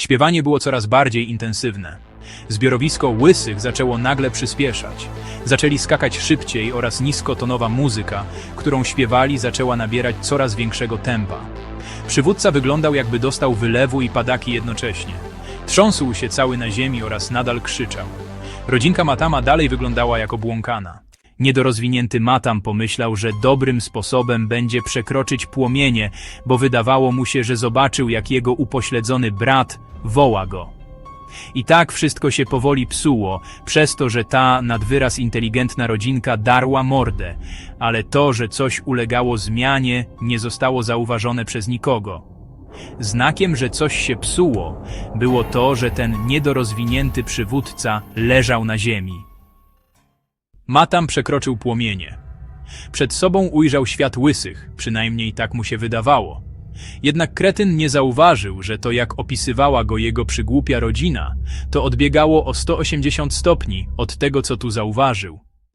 Śpiewanie było coraz bardziej intensywne. Zbiorowisko łysych zaczęło nagle przyspieszać. Zaczęli skakać szybciej oraz niskotonowa muzyka, którą śpiewali, zaczęła nabierać coraz większego tempa. Przywódca wyglądał jakby dostał wylewu i padaki jednocześnie. Trząsł się cały na ziemi oraz nadal krzyczał. Rodzinka Matama dalej wyglądała jak obłąkana. Niedorozwinięty Matam pomyślał, że dobrym sposobem będzie przekroczyć płomienie, bo wydawało mu się, że zobaczył, jak jego upośledzony brat woła go. I tak wszystko się powoli psuło, przez to, że ta nadwyraz inteligentna rodzinka darła mordę, ale to, że coś ulegało zmianie, nie zostało zauważone przez nikogo. Znakiem, że coś się psuło, było to, że ten niedorozwinięty przywódca leżał na ziemi. Matam przekroczył płomienie. Przed sobą ujrzał świat łysych, przynajmniej tak mu się wydawało. Jednak kretyn nie zauważył, że to jak opisywała go jego przygłupia rodzina, to odbiegało o 180 stopni od tego, co tu zauważył.